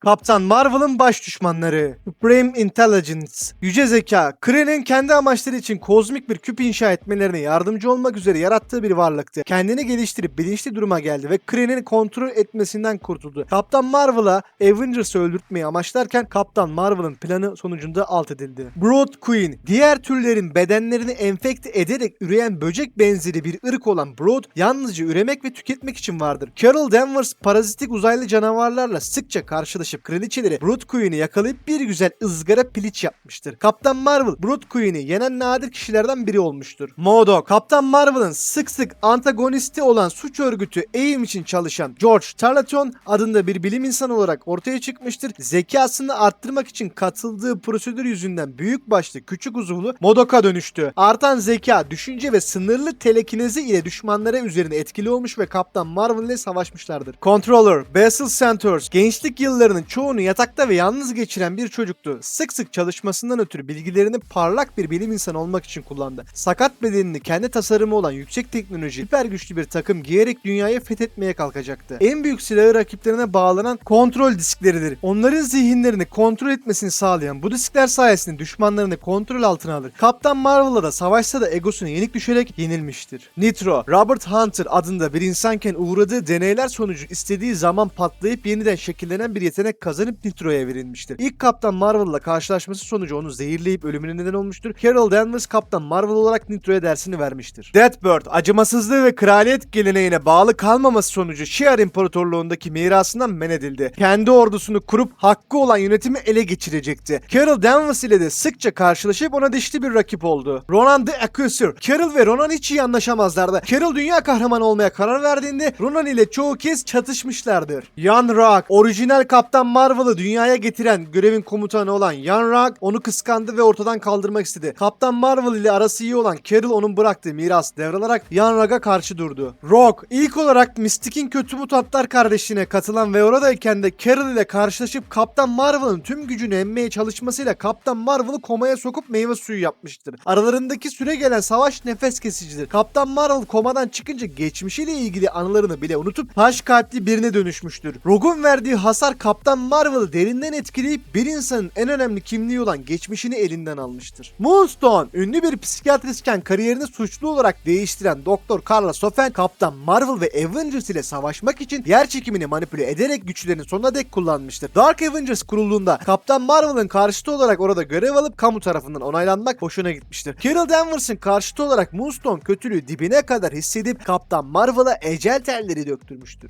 Kaptan Marvel'ın baş düşmanları. Supreme Intelligence. Yüce zeka. Krill'in kendi amaçları için kozmik bir küp inşa etmelerine yardımcı olmak üzere yarattığı bir varlıktı. Kendini geliştirip bilinçli duruma geldi ve Krill'in kontrol etmesinden kurtuldu. Kaptan Marvel'a Avengers'ı öldürtmeyi amaçlarken Kaptan Marvel'ın planı sonucunda alt edildi. Brood Queen. Diğer türlerin bedenlerini enfekte ederek üreyen böcek benzeri bir ırk olan Brood yalnızca üremek ve tüketmek için vardır. Carol Danvers parazitik uzaylı canavarlarla sıkça karşılaşıp kraliçeleri Brood Queen'i yakalayıp bir güzel ızgara piliç yapmıştır. Kaptan Marvel Brood Queen'i yenen nadir kişilerden biri olmuştur. Modo Kaptan Marvel'ın sık sık antagonisti olan suç örgütü AIM için çalışan George Tarleton adında bir bilim insanı olarak ortaya çıkmıştır. Zekasını arttırmak için katıldığı prosedür yüzünden büyük başlı küçük uzuvlu Modok'a dönüştü. Artan zeka, düşünce ve sınırlı telekinezi ile düşmanlara üzerine etkili olmuş ve Kaptan Marvel ile savaşmışlardır. Controller, Basil Centers, gençlik yıllarının çoğunu yatakta ve yalnız geçiren bir çocuktu. Sık sık çalışmasından ötürü bilgilerini parlak bir bilim insanı olmak için kullandı. Sakat bedenini kendi tasarımı olan yüksek teknoloji, hiper güçlü bir takım giyerek dünyayı fethetmeye kalkacaktı. En büyük silahı rakiplerine bağlanan kontrol diskleridir. Onların zihinlerini kontrol etmesini sağlayan bu diskler sayesinde düşmanlarını kontrol altına alır. Kaptan Marvel'la da savaşsa da egosuna yenik düşerek yenilmiştir. Nitro, Robert Hunter adında bir insanken uğradığı deneyler sonucu istediği zaman patlayıp yeniden şekillenen bir yetenek kazanıp Nitro'ya verilmiştir. İlk Kaptan Marvel'la karşılaşması sonucu onu zehirleyip ölümüne neden olmuştur. Carol Danvers Kaptan Marvel olarak Nitro'ya dersini vermiştir. Deathbird, acımasızlığı ve kraliyet geleneğine bağlı kalmaması sonucu Shi'ar İmparatorluğundaki mirasından men edildi. Kendi ordusunu kurup hakkı olan yönetimi ele geçirecekti. Carol Danvers ile de sıkça karşılaşıp ona dişli bir rakip oldu. Ronan the Accuser. Carol ve Ronan hiç iyi anlaşamazlardı. Carol dünya kahramanı olmaya karar verdiğinde Ronan ile çoğu kez çatışmışlardır. Yan Rock, orijinal Kaptan Marvel'ı dünyaya getiren görevin komutanı olan Yan Rock onu kıskandı ve ortadan kaldırmak istedi. Kaptan Marvel ile arası iyi olan Carol onun bıraktığı miras devralarak Yan Rock'a karşı durdu. Rock ilk olarak Mystic'in kötü mutantlar kardeşine katılan ve oradayken de Carol ile karşılaşıp Kaptan Marvel'ın tüm gücünü emmeye çalışmasıyla Kaptan Marvel'ı komaya sokup meyve suyu yapmıştır. Aralarındaki süre gelen savaş nefes kesicidir. Kaptan Marvel komadan çıkınca geçmişiyle ilgili anılarını bile unutup taş kalpli birine dönüşmüştür. Rogue'un verdiği hasar Kaptan Marvel'ı derinden etkileyip bir insanın en önemli kimliği olan geçmişini elinden almıştır. Moonstone ünlü bir psikiyatristken kariyerini suçlu olarak değiştiren Doktor Carla Sofen Kaptan Marvel ve Avengers ile savaşmak için yer çekimini manipüle ederek güçlerini sonuna dek kullanmıştır. Dark Avengers kurulduğunda Kaptan Marvel'ın karşıtı olarak orada görev alıp kamu tarafından onaylanmak hoşuna gitmiştir. Carol Danvers'ın karşıtı olarak Moonstone kötülüğü dibine kadar hissedip Kaptan Marvel'a ecel telleri döktürmüştür.